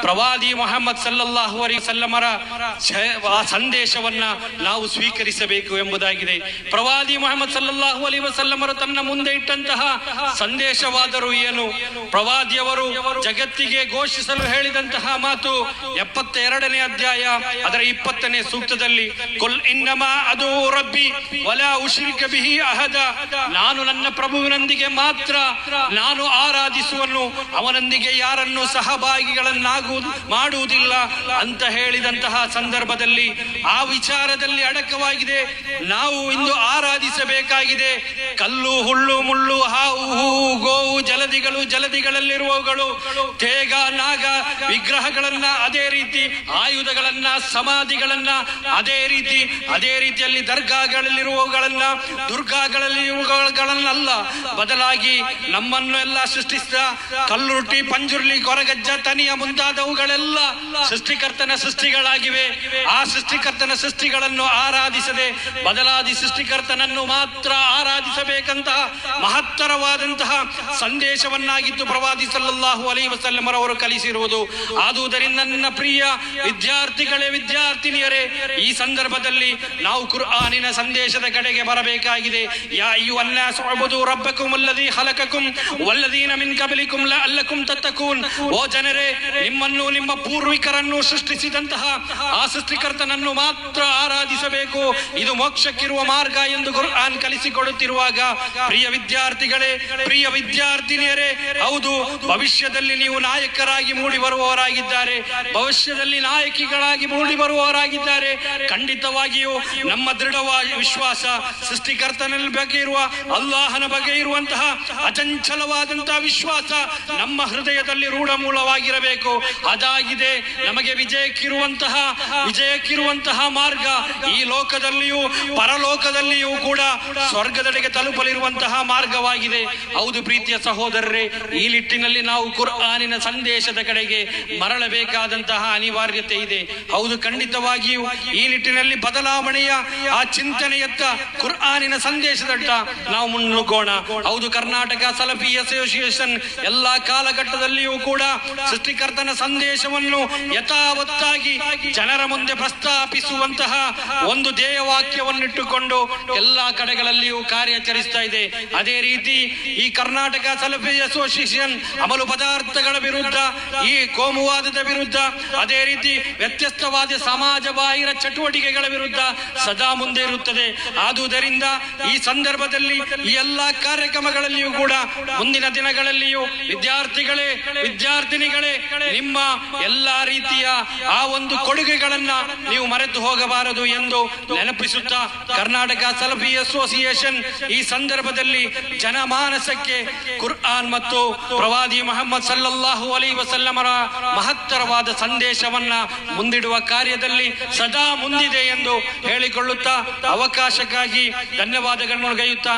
ಪ್ರವಾದಿ ಮೊಹಮ್ಮದ್ ಸಲ್ಲಲ್ಲಾಹು ಅಲೈಹಿ ಸಲ್ಲಮರ ಸಂದೇಶವನ್ನ ನಾವು ಸ್ವೀಕರಿಸಬೇಕು ಎಂಬುದಾಗಿದೆ. ಪ್ರವಾದಿ ಮೊಹಮ್ಮದ್ ಸಲ್ಲಲ್ಲಾಹು ಅಲಿ ವಸಲ್ಲಮರು ತನ್ನ ಮುಂದೆ ಇಟ್ಟಂತಹ ಸಂದೇಶವಾದರೂ ಏನು? ಪ್ರವಾದಿಯವರು ಜಗತ್ತಿಗೆ ಘೋಷಿಸಲು ಹೇಳಿದಂತಹ ಮಾತು ಎಪ್ಪತ್ತ ಎರಡನೇ ಅಧ್ಯಾಯ, ಅದರ ಇಪ್ಪತ್ತನೇ ಸೂಕ್ತದಲ್ಲಿ ಅದು ರಬ್ಬಿ ಬಿಹಿ ಅಹದ. ನಾನು ನನ್ನ ಪ್ರಭುವಿನೊಂದಿಗೆ ಮಾತ್ರ ನಾನು ಆರಾಧಿಸುವನು, ಅವನೊಂದಿಗೆ ಯಾರನ್ನು ಸಹಭಾಗಿಗಳನ್ನಾಗು ಮಾಡುವುದಿಲ್ಲ ಅಂತ ಹೇಳಿದಂತಹ ಸಂದರ್ಭದಲ್ಲಿ ಆ ವಿಚಾರದಲ್ಲಿ ಅಡಕವಾಗಿದೆ. ನಾವು ಇಂದು ಆರಾಧಿಸಬೇಕಾಗಿದೆ. ಕಲ್ಲು ಹುಳ್ಳು ಮುಳ್ಳು, ಹಾವು, ಹೂವು, ಗೋವು, ಜಲದಿಗಳು, ಜಲದಿಗಳಲ್ಲಿರುವವುಗಳು. ತೇಗ, ನಾಗ ವಿಗ್ರಹಗಳನ್ನ ಅದೇ ರೀತಿ, ಆಯುಧಗಳನ್ನ, ಸಮಾಧಿಗಳನ್ನ ಅದೇ ರೀತಿ, ಅದೇ ರೀತಿಯಲ್ಲಿ ದರ್ಗಾಗಳಲ್ಲಿರುವವುಗಳನ್ನ, ದುರ್ಗಾಗಳಲ್ಲಿರುವವುಗಳನ್ನಲ್ಲ, ಬದಲಾಗಿ ನಮ್ಮನ್ನು ಎಲ್ಲ ಸೃಷ್ಟಿಸಿದ ಕಲ್ಲುರುಟಿ ಪಂಜುರ್ಲಿ ಕೊರಗಜ್ಜ ತನಿಯ ಮುಂತಾದವುಗಳೆಲ್ಲ ಸೃಷ್ಟಿಕರ್ತನ ಸೃಷ್ಟಿಗಳಾಗಿವೆ. ಆ ಸೃಷ್ಟಿಕರ್ತನ ಸೃಷ್ಟಿಗಳನ್ನು ಆರಾಧಿಸದೆ ಬದಲಾದಿ ಸೃಷ್ಟಿಕರ್ತನನ್ನು ಮಾತ್ರ ಆರಾಧಿಸಬೇಕಂತಹ ಮಹತ್ತರವಾದಂತಹ ಸಂದೇಶವನ್ನಾಗಿತ್ತು ಪ್ರವಾದಿ ಸಲ್ಲಲ್ಲಾಹು ಅಲೈ ವಸಲ್ಲಮರವರು ಕಲಿಸಿರುವುದು. ಆದುದರಿಂದ ನನ್ನ ಪ್ರಿಯ ವಿದ್ಯಾರ್ಥಿಗಳೇ, ವಿದ್ಯಾರ್ಥಿನಿಯರೇ, ಈ ಸಂದರ್ಭದಲ್ಲಿ ನಾವು ಕುರ್ಆನಿನ ಸಂದೇಶದ ಕಡೆಗೆ ಬರಬೇಕಾಗಿದೆ. ಯಾ ಅಯ್ಯುಹನ್ನಾಸ್ ಉಅ್ಬುದು ರಬ್ಬಕುಂ ಅಲ್ಲದಿ ಹಲಕಕುಂ ವಲ್ಲದೀನ ಮಿನ್ ಕಬಲಿಕುಂ ಲಅಲ್ಲಕುಂ ತತ್ತಕೂನ್. ಓ ಜನರೇ, ನಿಮ್ಮನ್ನು, ನಿಮ್ಮ ಪೂರ್ವಿಕರನ್ನು ಸೃಷ್ಟಿಸಿದಂತಹ ಆ ಸೃಷ್ಟಿಕರ್ತನನ್ನು ಮಾತ್ರ ಆರಾಧಿಸಬೇಕು. ಇದು ಮೋಕ್ಷಕ್ಕಿರುವ ಮಾರ್ಗ ಎಂದು ಕುರ್ಆನ್ ಕಲಿಸಿಕೊಡುತ್ತಿರುವಾಗ, ಪ್ರಿಯ ವಿದ್ಯಾರ್ಥಿಗಳೇ, ಪ್ರಿಯ ವಿದ್ಯಾರ್ಥಿನಿಯರೇ ಹೌದು, ಭವಿಷ್ಯದಲ್ಲಿ ನೀವು ನಾಯಕರಾಗಿ ಮೂಡಿ ಬರುವವರಾಗಿದ್ದಾರೆ ಭವಿಷ್ಯದಲ್ಲಿ ನಾಯಕಿಗಳಾಗಿ ಮೂಡಿ ಬರುವವರಾಗಿದ್ದಾರೆ ಖಂಡಿತವಾಗಿಯೂ ನಮ್ಮ ದೃಢವಾದ ವಿಶ್ವಾಸ ಸೃಷ್ಟಿಕರ್ತನ ಬಗ್ಗೆ ಇರುವ ಅಲ್ಲಾಹನ ಬಗ್ಗೆ ಇರುವಂತಹ ಅಚಂಚಲವಾದಂತಹ ವಿಶ್ವಾಸ ನಮ್ಮ ಹೃದಯದಲ್ಲಿ ರೂಢಮೂಲವಾಗಿರಬೇಕು. ಅದಾಗಿದೆ, ನಮಗೆ ವಿಜಯಕ್ಕಿರುವಂತಹ ವಿಜಯಕ್ಕಿರುವಂತಹ ಮಾರ್ಗ. ಈ ಲೋಕದಲ್ಲಿಯೂ, ಪರಲೋಕದಲ್ಲಿಯೂ ಕೂಡ ಸ್ವರ್ಗದೆಡೆಗೆ ತಲುಪಲಿರುವಂತಹ ಮಾರ್ಗವಾಗಿದೆ. ಹೌದು ಪ್ರೀತಿಯ ಸಹೋದರರೇ ಈ ನಿಟ್ಟಿನಲ್ಲಿ ನಾವು ಕುರ್ಆನಿನ ಸಂದೇಶದ ಕಡೆಗೆ ಮರಳಬೇಕಾದಂತಹ ಅನಿವಾರ್ಯತೆ ಇದೆ. ಹೌದು, ಖಂಡಿತವಾಗಿಯೂ ಈ ನಿಟ್ಟಿನಲ್ಲಿ ಬದಲಾವಣೆಯ ಆ ಚಿಂತನೆಯತ್ತ ಕುರ್ಆನಿನ ಸಂದೇಶದತ್ತ ನಾವು ಮುನ್ನುಗ್ಗೋಣ. ಹೌದು, ಕರ್ನಾಟಕ ಸಲಫಿ ಅಸೋಸಿಯೇಷನ್ ಎಲ್ಲಾ ಕಾಲಘಟ್ಟದಲ್ಲಿಯೂ ಕೂಡ ಸೃಷ್ಟಿಕರ್ತನ ಸಂದೇಶವನ್ನು ಯಥಾವತ್ತಾಗಿ ಜನರ ಮುಂದೆ ಪ್ರಸ್ತಾಪಿಸುವಂತಹ ಒಂದು ಧ್ಯೇಯವಾಕ್ಯವನ್ನಿಟ್ಟುಕೊಂಡು ಎಲ್ಲಾ ಕಡೆಗಳಲ್ಲಿಯೂ ಕಾರ್ಯಾಚರಿಸ್ತಾ ಇದೆ. ಅದೇ ರೀತಿ ಈ ಕರ್ನಾಟಕ ಸಲಫಿ ಅಸೋಸಿಯೇಷನ್ ಅಮಲು ಪದಾರ್ಥಗಳ ವಿರುದ್ಧ, ಈ ಕೋಮುವಾದದ ವಿರುದ್ಧ, ಅದೇ ರೀತಿ ವ್ಯತ್ಯಸ್ತವಾದ ಸಮಾಜ ಬಾಹಿರ ಚಟುವಟಿಕೆಗಳ ವಿರುದ್ಧ ಸದಾ ಮುಂದೆ ಇರುತ್ತದೆ. ಆದುದರಿಂದ ಈ ಸಂದರ್ಭದಲ್ಲಿ ಈ ಎಲ್ಲಾ ಕಾರ್ಯಕ್ರಮಗಳಲ್ಲಿಯೂ ಕೂಡ, ಮುಂದಿನ ದಿನಗಳಲ್ಲಿಯೂ ವಿದ್ಯಾರ್ಥಿಗಳೇ, ವಿದ್ಯಾರ್ಥಿನಿಗಳೇ, ನಿಮ್ಮ ಎಲ್ಲಾ ರೀತಿಯ ಆ ಒಂದು ಕೊಡುಗೆಗಳನ್ನ ನೀವು ಮರೆತು ಹೋಗಬಾರದು ಎಂದು ನೆನಪಿಸುತ್ತಾ ಕರ್ನಾಟಕ ಸಲಫಿ ಅಸೋಸಿಯೇಷನ್ ಈ ಸಂದರ್ಭದಲ್ಲಿ ಜನಮಾನಸಕ್ಕೆ ಕುರ್ಆನ್ ಮತ್ತು ಪ್ರವಾದಿ ಮೊಹಮ್ಮದ್ ಸಲ್ಲಲ್ಲಾಹು ಅಲೈ ವಸಲ್ಲಮರ ಮಹತ್ತರವಾದ ಸಂದೇಶವನ್ನ ಮುಂದಿಡುವ ಕಾರ್ಯದಲ್ಲಿ ಸದಾ ಮುಂದಿದೆ ಎಂದು ಹೇಳಿಕೊಳ್ಳುತ್ತಾ ಅವಕಾಶಕ್ಕಾಗಿ ಧನ್ಯವಾದಗಳನ್ನು ಗೈಯುತ್ತಾ